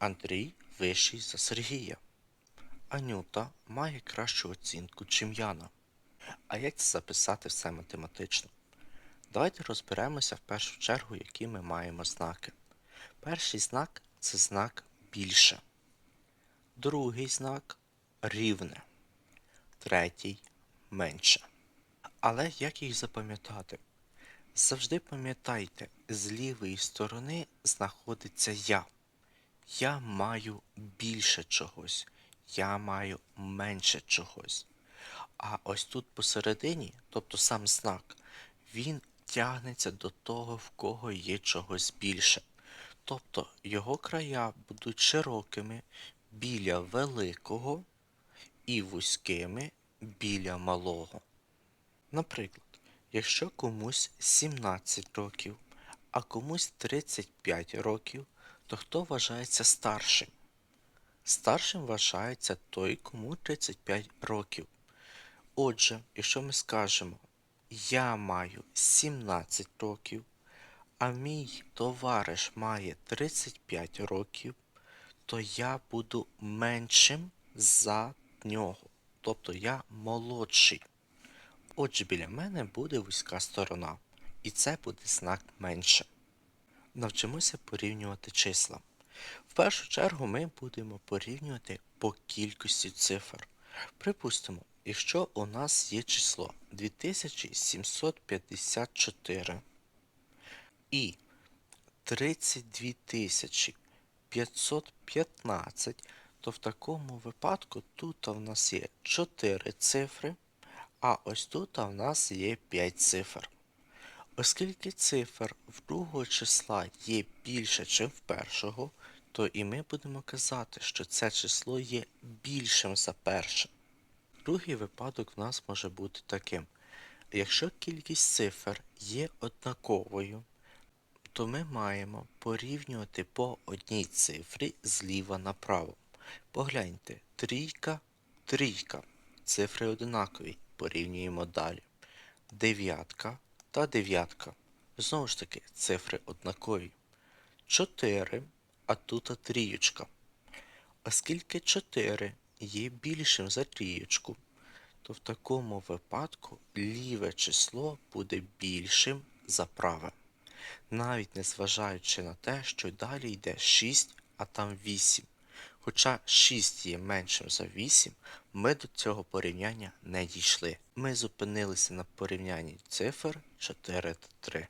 Андрій вищий за Сергія. Анюта має кращу оцінку, чим Яна. А як це записати все математично? Давайте розберемося в першу чергу, які ми маємо знаки. Перший знак це знак більше. Другий знак рівне. Третій менше. Але як їх запам'ятати? Завжди пам'ятайте, з лівої сторони знаходиться я. Я маю більше чогось, я маю менше чогось. А ось тут посередині, тобто сам знак, він тягнеться до того, в кого є чогось більше. Тобто його края будуть широкими біля великого і вузькими біля малого. Наприклад, якщо комусь 17 років, а комусь 35 років, то хто вважається старшим? Старшим вважається той, кому 35 років. Отже, якщо ми скажемо, я маю 17 років, а мій товариш має 35 років, то я буду меншим за нього. Тобто я молодший. Отже, біля мене буде вузька сторона, і це буде знак менше. Навчимося порівнювати числа. В першу чергу ми будемо порівнювати по кількості цифр. Припустимо, якщо у нас є число 2754 і 32 515, то в такому випадку тут у нас є 4 цифри, а ось тут у нас є 5 цифр. Оскільки цифр в другого числа є більше, ніж в першого, то і ми будемо казати, що це число є більшим за перше. Другий випадок в нас може бути таким. Якщо кількість цифр є однаковою, то ми маємо порівнювати по одній цифрі зліва направо. Погляньте, трійка, трійка. Цифри одинакові. Порівнюємо далі. Дев'ятка та дев'ятка. Знову ж таки, цифри однакові. 4, а тут трієчка. Оскільки 4 є більшим за трієчку, то в такому випадку ліве число буде більшим за праве. Навіть незважаючи на те, що далі йде 6, а там 8. Хоча 6 є меншим за 8, ми до цього порівняння не дійшли. Ми зупинилися на порівнянні цифр 4 та 3.